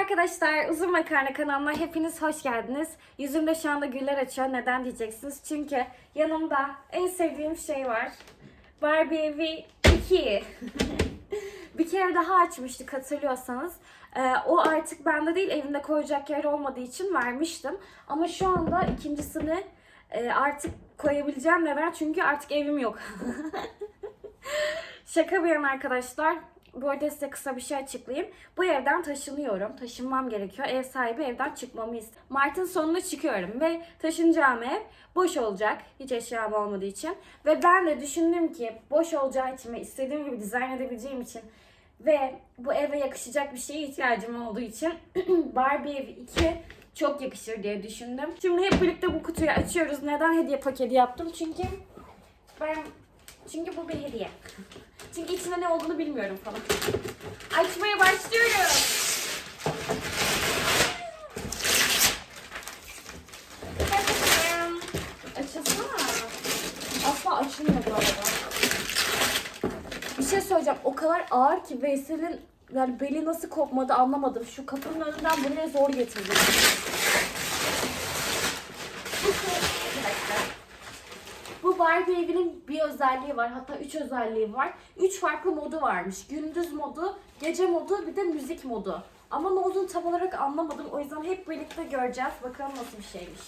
arkadaşlar, Uzun Makarna kanalına hepiniz hoş geldiniz. Yüzümde şu anda güller açıyor. Neden diyeceksiniz? Çünkü yanımda en sevdiğim şey var. Barbie evi 2. bir kere daha açmıştık hatırlıyorsanız. Ee, o artık bende değil, evimde koyacak yer olmadığı için vermiştim. Ama şu anda ikincisini e, artık koyabileceğim. Neden? Çünkü artık evim yok. Şaka bir yana arkadaşlar. Bu arada size kısa bir şey açıklayayım. Bu evden taşınıyorum. Taşınmam gerekiyor. Ev sahibi evden çıkmamı istiyor. Mart'ın sonunda çıkıyorum ve taşınacağım ev boş olacak. Hiç eşyam olmadığı için. Ve ben de düşündüm ki boş olacağı için ve istediğim gibi dizayn edebileceğim için ve bu eve yakışacak bir şeye ihtiyacım olduğu için Barbie evi 2 çok yakışır diye düşündüm. Şimdi hep birlikte bu kutuyu açıyoruz. Neden hediye paketi yaptım? Çünkü ben çünkü bu bir hediye. Çünkü içinde ne olduğunu bilmiyorum falan. Açmaya başlıyorum. Açılsana. Asla açılmıyor bu arada. Bir şey söyleyeceğim. O kadar ağır ki Veysel'in yani beli nasıl kopmadı anlamadım. Şu kapının önünden buraya zor getirdim. Bir dakika. Bu Barbie evinin bir özelliği var. Hatta üç özelliği var. Üç farklı modu varmış. Gündüz modu, gece modu, bir de müzik modu. Ama ne olduğunu tam olarak anlamadım. O yüzden hep birlikte göreceğiz. Bakalım nasıl bir şeymiş.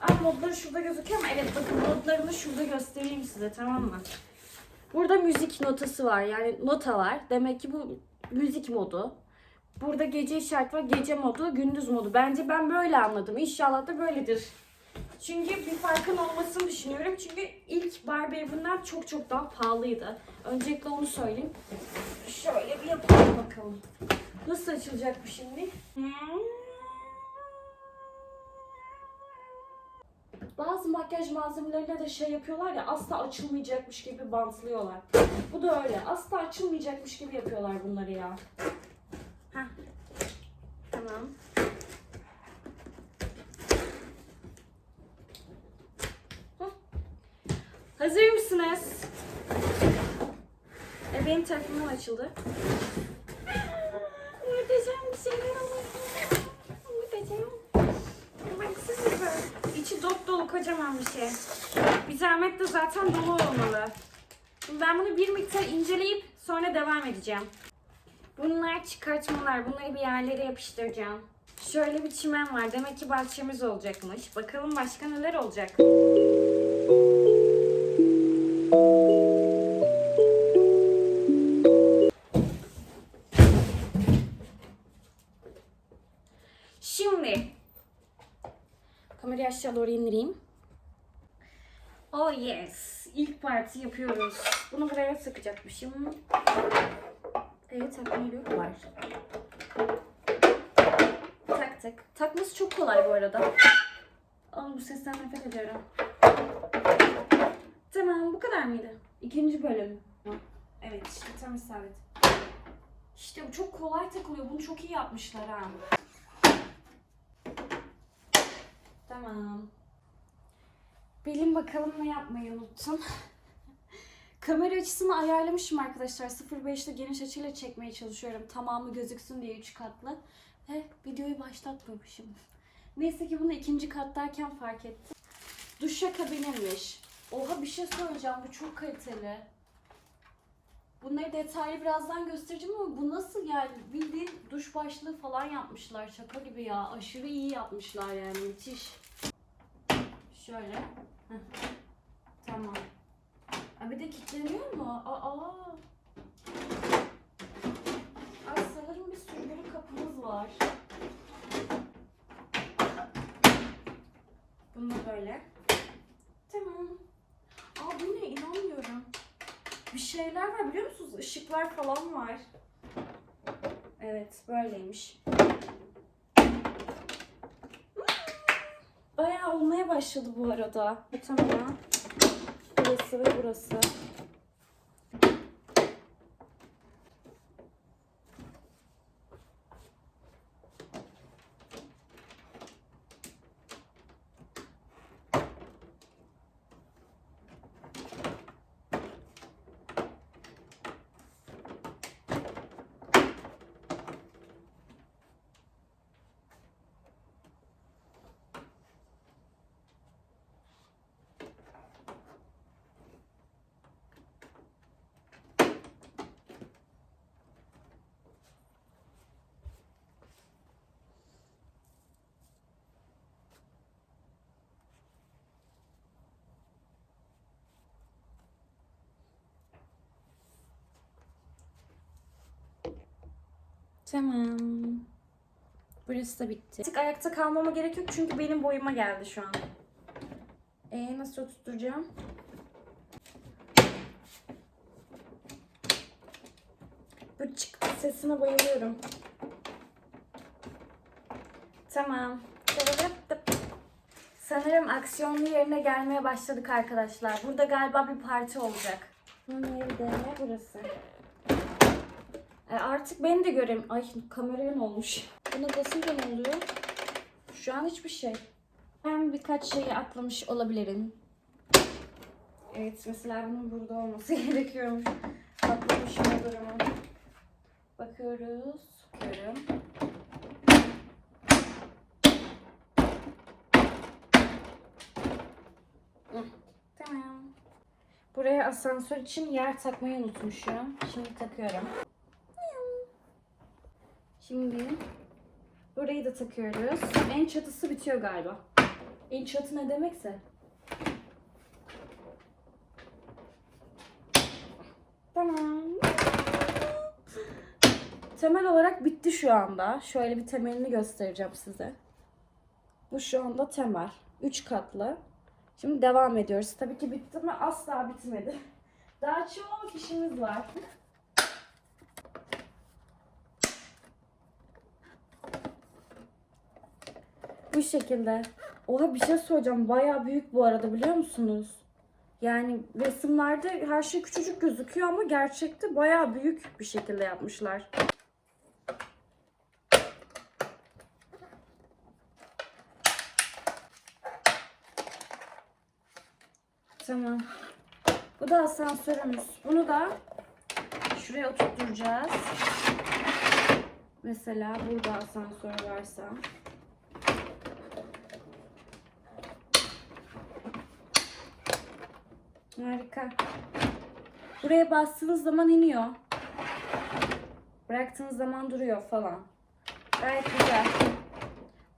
Aa, modları şurada gözüküyor ama evet bakın modlarını şurada göstereyim size tamam mı? Burada müzik notası var yani nota var. Demek ki bu müzik modu. Burada gece işaret var. Gece modu, gündüz modu. Bence ben böyle anladım. İnşallah da böyledir. Çünkü bir farkın olmasını düşünüyorum. Çünkü ilk Barbie evinden çok çok daha pahalıydı. Öncelikle onu söyleyeyim. Şöyle bir yapalım bakalım. Nasıl açılacak bu şimdi? Bazı makyaj malzemelerine de şey yapıyorlar ya asla açılmayacakmış gibi bantlıyorlar. Bu da öyle. Asla açılmayacakmış gibi yapıyorlar bunları ya. Heh. Tamam. Hazır mısınız? E, benim tarafımdan açıldı. Muhteşem bir şeyler oluyor. Muhteşem. Baksanıza. Kocaman bir şey. Bir zahmet de zaten dolu olmalı. Ben bunu bir miktar inceleyip sonra devam edeceğim. Bunlar çıkartmalar. Bunları bir yerlere yapıştıracağım. Şöyle bir çimen var. Demek ki bahçemiz olacakmış. Bakalım başka neler olacak. Aşağı doğru indireyim. Oh yes. İlk parti yapıyoruz. Bunu buraya sıkacakmışım. Evet takmayı yok var. Taktık. Takması çok kolay bu arada. Ama bu sesten nefret ediyorum. Tamam bu kadar mıydı? İkinci bölüm. Evet işte tam isabet. İşte bu çok kolay takılıyor. Bunu çok iyi yapmışlar ha. Tamam. Bilin bakalım ne yapmayı unuttum. Kamera açısını ayarlamışım arkadaşlar. 0.5'te geniş açıyla çekmeye çalışıyorum. Tamamı gözüksün diye 3 katlı. Ve videoyu başlatmamışım. Neyse ki bunu ikinci kattayken fark ettim. Duşakabiniymiş. Oha bir şey söyleyeceğim. Bu çok kaliteli. Bunları detaylı birazdan göstereceğim ama bu nasıl yani bildiğin duş başlığı falan yapmışlar. Şaka gibi ya. Aşırı iyi yapmışlar yani müthiş. Şöyle. Tamam. Aa, bir de kilitleniyor mu? Aa. Ay sanırım bir sürgülü kapımız var. Bunu böyle. Tamam. Aa bu ne? İnanmıyorum. Bir şeyler var biliyor musunuz? Işıklar falan var. Evet böyleymiş. Bayağı olmaya başladı bu arada. Tamam. Burası ve burası. Tamam. Burası da bitti. Artık ayakta kalmama gerek yok çünkü benim boyuma geldi şu an. Ee, nasıl oturtacağım? Bu çık sesine bayılıyorum. Tamam. Sanırım aksiyonlu yerine gelmeye başladık arkadaşlar. Burada galiba bir parti olacak. Nerede? Burası. E artık beni de göreyim. Ay kameraya ne olmuş? Buna basınca ne oluyor? Şu an hiçbir şey. Ben birkaç şeyi atlamış olabilirim. Evet mesela bunun burada olması gerekiyormuş. Atlamışım o durumu. Bakıyoruz. Bakıyorum. Buraya asansör için yer takmayı unutmuşum. Şimdi takıyorum. Şimdi burayı da takıyoruz. En çatısı bitiyor galiba. En çatı ne demekse. Tamam. Temel olarak bitti şu anda. Şöyle bir temelini göstereceğim size. Bu şu anda temel. 3 katlı. Şimdi devam ediyoruz. Tabii ki bitti mi? Asla bitmedi. Daha çok işimiz var. Bu şekilde. Oha bir şey söyleyeceğim. Bayağı büyük bu arada biliyor musunuz? Yani resimlerde her şey küçücük gözüküyor ama gerçekte bayağı büyük bir şekilde yapmışlar. Tamam. Bu da asansörümüz. Bunu da şuraya oturtacağız. Mesela burada asansör varsa. Harika. Buraya bastığınız zaman iniyor. Bıraktığınız zaman duruyor falan. Gayet güzel.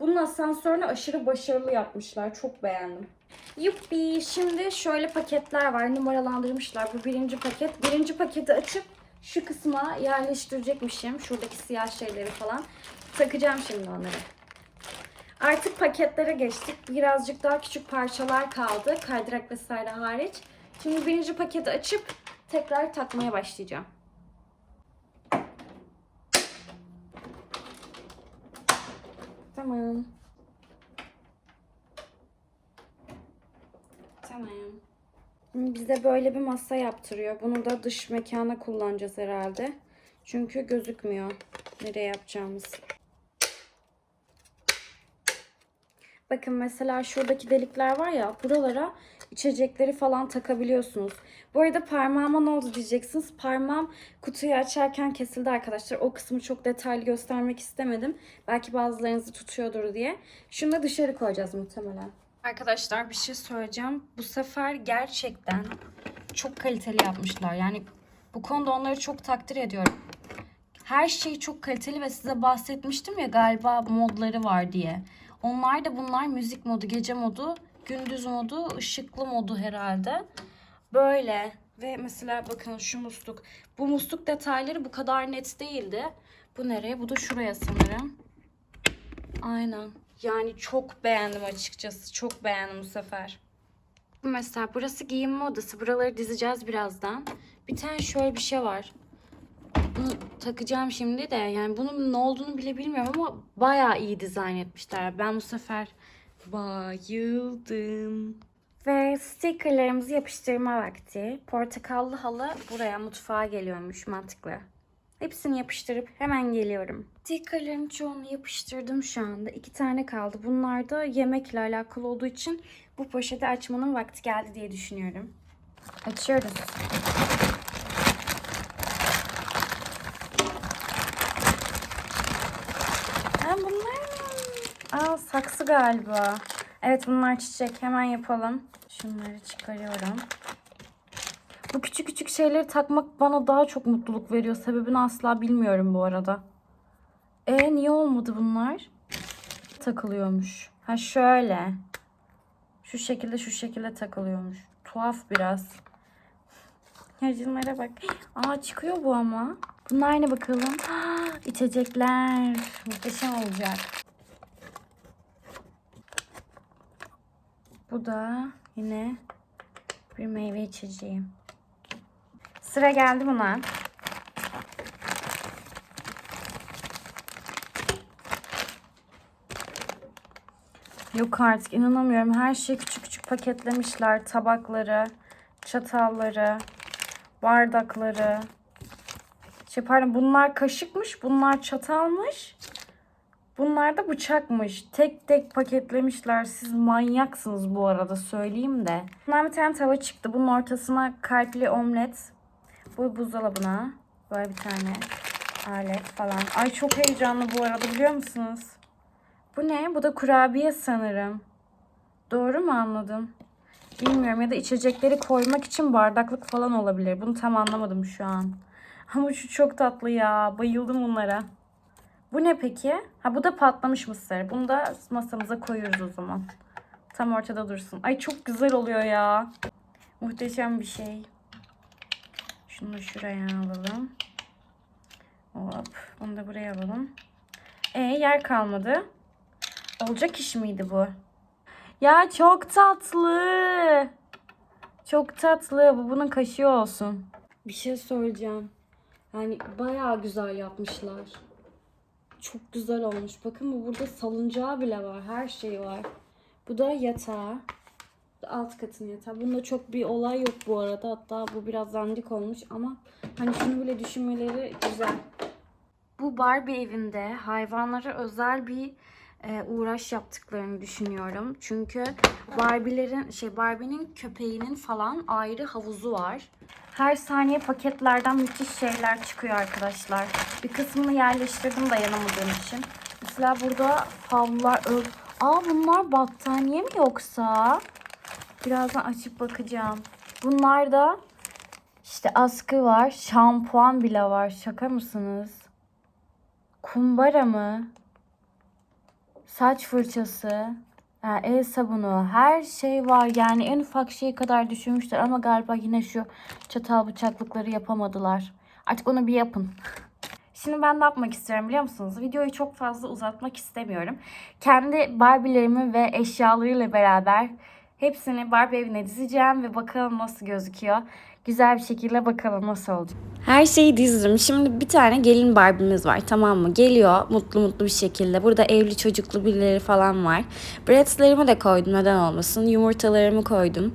Bunun asansörünü aşırı başarılı yapmışlar. Çok beğendim. Yuppi. Şimdi şöyle paketler var. Numaralandırmışlar. Bu birinci paket. Birinci paketi açıp şu kısma yerleştirecekmişim. Şuradaki siyah şeyleri falan. Takacağım şimdi onları. Artık paketlere geçtik. Birazcık daha küçük parçalar kaldı. Kaydırak vesaire hariç. Şimdi birinci paketi açıp tekrar takmaya başlayacağım. Tamam. Tamam. Bize böyle bir masa yaptırıyor. Bunu da dış mekana kullanacağız herhalde. Çünkü gözükmüyor nereye yapacağımız. Bakın mesela şuradaki delikler var ya buralara içecekleri falan takabiliyorsunuz. Bu arada parmağıma ne oldu diyeceksiniz. Parmağım kutuyu açarken kesildi arkadaşlar. O kısmı çok detaylı göstermek istemedim. Belki bazılarınızı tutuyordur diye. Şunu da dışarı koyacağız muhtemelen. Arkadaşlar bir şey söyleyeceğim. Bu sefer gerçekten çok kaliteli yapmışlar. Yani bu konuda onları çok takdir ediyorum. Her şey çok kaliteli ve size bahsetmiştim ya galiba modları var diye. Onlar da bunlar müzik modu, gece modu, gündüz modu, ışıklı modu herhalde. Böyle ve mesela bakın şu musluk. Bu musluk detayları bu kadar net değildi. Bu nereye? Bu da şuraya sanırım. Aynen. Yani çok beğendim açıkçası. Çok beğendim bu sefer. Mesela burası giyinme odası. Buraları dizeceğiz birazdan. Bir tane şöyle bir şey var. Bunu takacağım şimdi de yani bunun ne olduğunu bile bilmiyorum ama bayağı iyi dizayn etmişler. Ben bu sefer bayıldım. Ve stickerlarımızı yapıştırma vakti. Portakallı halı buraya mutfağa geliyormuş mantıklı. Hepsini yapıştırıp hemen geliyorum. Stickerların çoğunu yapıştırdım şu anda. İki tane kaldı. Bunlar da yemekle alakalı olduğu için bu poşeti açmanın vakti geldi diye düşünüyorum. Açıyoruz. Ha bunlar mı? Aa saksı galiba. Evet bunlar çiçek. Hemen yapalım. Şunları çıkarıyorum. Bu küçük küçük şeyleri takmak bana daha çok mutluluk veriyor. Sebebini asla bilmiyorum bu arada. E niye olmadı bunlar? Takılıyormuş. Ha şöyle. Şu şekilde şu şekilde takılıyormuş. Tuhaf biraz. Yacınlara bak. Aa çıkıyor bu ama. Bunlar ne bakalım? İçecekler. Muhteşem olacak. Bu da yine bir meyve içeceği. Sıra geldi buna. Yok artık inanamıyorum. Her şeyi küçük küçük paketlemişler. Tabakları, çatalları, bardakları. Şey pardon bunlar kaşıkmış, bunlar çatalmış. Bunlar da bıçakmış. Tek tek paketlemişler. Siz manyaksınız bu arada söyleyeyim de. Bundan bir tane tava çıktı. Bunun ortasına kalpli omlet. Bu buzdolabına. Böyle bir tane alet falan. Ay çok heyecanlı bu arada biliyor musunuz? Bu ne? Bu da kurabiye sanırım. Doğru mu anladım? Bilmiyorum ya da içecekleri koymak için bardaklık falan olabilir. Bunu tam anlamadım şu an. Ama şu çok tatlı ya. Bayıldım bunlara. Bu ne peki? Ha bu da patlamış mısır. Bunu da masamıza koyuyoruz o zaman. Tam ortada dursun. Ay çok güzel oluyor ya. Muhteşem bir şey. Şunu da şuraya alalım. Hop. Bunu da buraya alalım. E yer kalmadı. Olacak iş miydi bu? Ya çok tatlı. Çok tatlı. Bu bunun kaşığı olsun. Bir şey söyleyeceğim. Yani bayağı güzel yapmışlar. Çok güzel olmuş. Bakın bu burada salıncağı bile var. Her şey var. Bu da yatağı. Alt katın yatağı. Bunda çok bir olay yok bu arada. Hatta bu biraz dandik olmuş ama hani şunu bile düşünmeleri güzel. Bu Barbie evinde hayvanlara özel bir e, uğraş yaptıklarını düşünüyorum. Çünkü Barbie'lerin şey Barbie'nin köpeğinin falan ayrı havuzu var. Her saniye paketlerden müthiş şeyler çıkıyor arkadaşlar. Bir kısmını yerleştirdim dayanamadığım için. Mesela burada havlular Aa bunlar battaniye mi yoksa? Birazdan açıp bakacağım. Bunlar da işte askı var, şampuan bile var. Şaka mısınız? Kumbara mı? Saç fırçası, yani el sabunu, her şey var. Yani en ufak şeye kadar düşünmüşler ama galiba yine şu çatal bıçaklıkları yapamadılar. Artık onu bir yapın. Şimdi ben ne yapmak istiyorum biliyor musunuz? Videoyu çok fazla uzatmak istemiyorum. Kendi Barbie'lerimi ve eşyalarıyla beraber hepsini Barbie evine dizeceğim ve bakalım nasıl gözüküyor. Güzel bir şekilde bakalım nasıl olacak. Her şeyi dizdim. Şimdi bir tane gelin Barbie'miz var tamam mı? Geliyor mutlu mutlu bir şekilde. Burada evli çocuklu birileri falan var. Breads'lerimi de koydum neden olmasın. Yumurtalarımı koydum.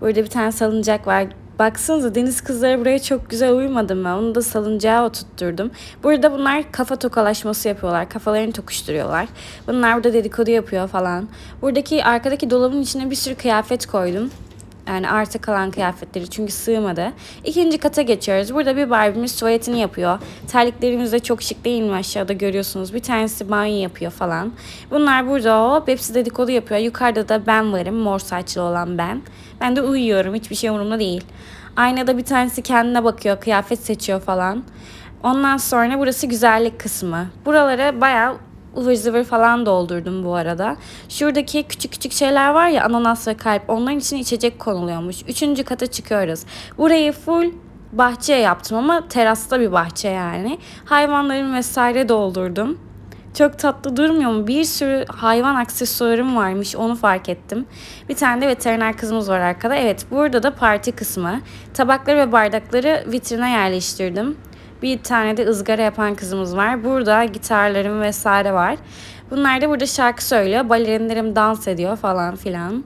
Burada bir tane salıncak var. Baksanıza deniz kızları buraya çok güzel uyumadı mı? Onu da salıncağa oturtturdum. Burada bunlar kafa tokalaşması yapıyorlar. Kafalarını tokuşturuyorlar. Bunlar burada dedikodu yapıyor falan. Buradaki arkadaki dolabın içine bir sürü kıyafet koydum. Yani arta kalan kıyafetleri çünkü sığmadı. İkinci kata geçiyoruz. Burada bir Barbie'miz tuvaletini yapıyor. Terliklerimiz de çok şık değil mi aşağıda görüyorsunuz. Bir tanesi banyo yapıyor falan. Bunlar burada hop hepsi dedikodu yapıyor. Yukarıda da ben varım. Mor saçlı olan ben. Ben de uyuyorum. Hiçbir şey umurumda değil. Aynada bir tanesi kendine bakıyor. Kıyafet seçiyor falan. Ondan sonra burası güzellik kısmı. Buralara bayağı ıvır zıvır falan doldurdum bu arada. Şuradaki küçük küçük şeyler var ya ananas ve kalp onların içine içecek konuluyormuş. Üçüncü kata çıkıyoruz. Burayı full bahçe yaptım ama terasta bir bahçe yani. Hayvanlarımı vesaire doldurdum. Çok tatlı durmuyor mu? Bir sürü hayvan aksesuarım varmış onu fark ettim. Bir tane de veteriner kızımız var arkada. Evet burada da parti kısmı. Tabakları ve bardakları vitrine yerleştirdim. Bir tane de ızgara yapan kızımız var. Burada gitarlarım vesaire var. Bunlar da burada şarkı söylüyor. Balerinlerim dans ediyor falan filan.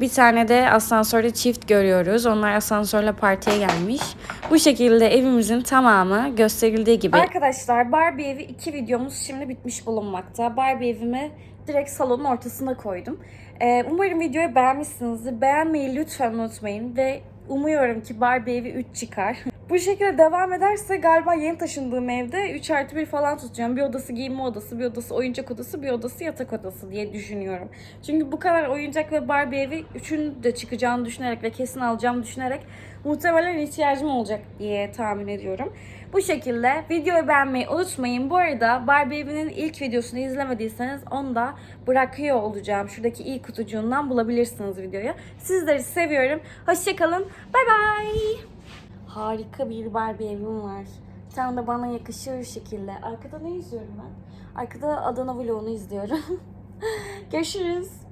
Bir tane de asansörde çift görüyoruz. Onlar asansörle partiye gelmiş. Bu şekilde evimizin tamamı gösterildiği gibi. Arkadaşlar Barbie evi iki videomuz şimdi bitmiş bulunmakta. Barbie evimi direkt salonun ortasına koydum. Ee, umarım videoyu beğenmişsinizdir. Beğenmeyi lütfen unutmayın ve umuyorum ki Barbie evi 3 çıkar. Bu şekilde devam ederse galiba yeni taşındığım evde 3 artı 1 falan tutacağım. Bir odası giyinme odası, bir odası oyuncak odası, bir odası yatak odası diye düşünüyorum. Çünkü bu kadar oyuncak ve Barbie evi üçünün de çıkacağını düşünerek ve kesin alacağımı düşünerek muhtemelen ihtiyacım olacak diye tahmin ediyorum. Bu şekilde videoyu beğenmeyi unutmayın. Bu arada Barbie evinin ilk videosunu izlemediyseniz onu da bırakıyor olacağım. Şuradaki ilk kutucuğundan bulabilirsiniz videoyu. Sizleri seviyorum. Hoşçakalın. Bay bay. Harika bir Barbie evim var. Tam da bana yakışır şekilde. Arkada ne izliyorum ben? Arkada Adana vlogunu izliyorum. Görüşürüz.